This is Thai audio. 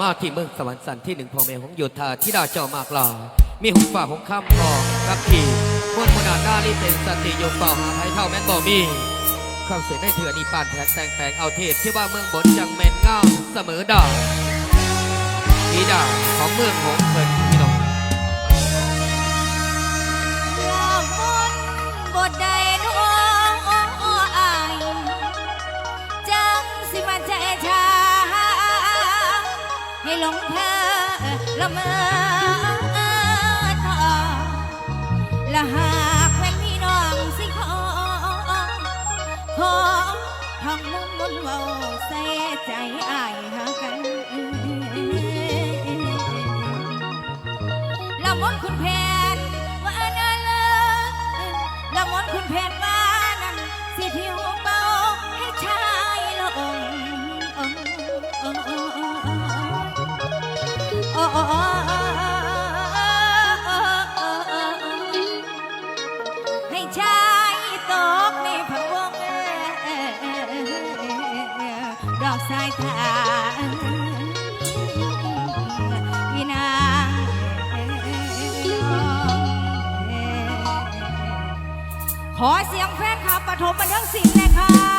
มาที่เมืองสวรรค์สันที่หนึ่งพ่อแม่ของโยธาที่ดาเจ้ามากลามีหงฝ่าหงข้ามพองกับขี่มวนมนาหน้าลิเป็นสติโยมเป่าหาไทยเท่าแม่นบ่มีความเสียในเถื่อนีปานแทนแต่งแปลงเอาเทศที่ว่าเมืองบนจังแม่นงามเสมอดาอีดาของเมืองหงเพิ่น ลงเธอละเมอต่อละหากแฟนพี่น้องสิขอขอทำมุนมุนเว้าใส่ใจอายหากันละมนคุณแผ ดอกสายทานอีนางขอเสียงแฟนคลับปฐมบันเทิงศิลป์เลยค่ะ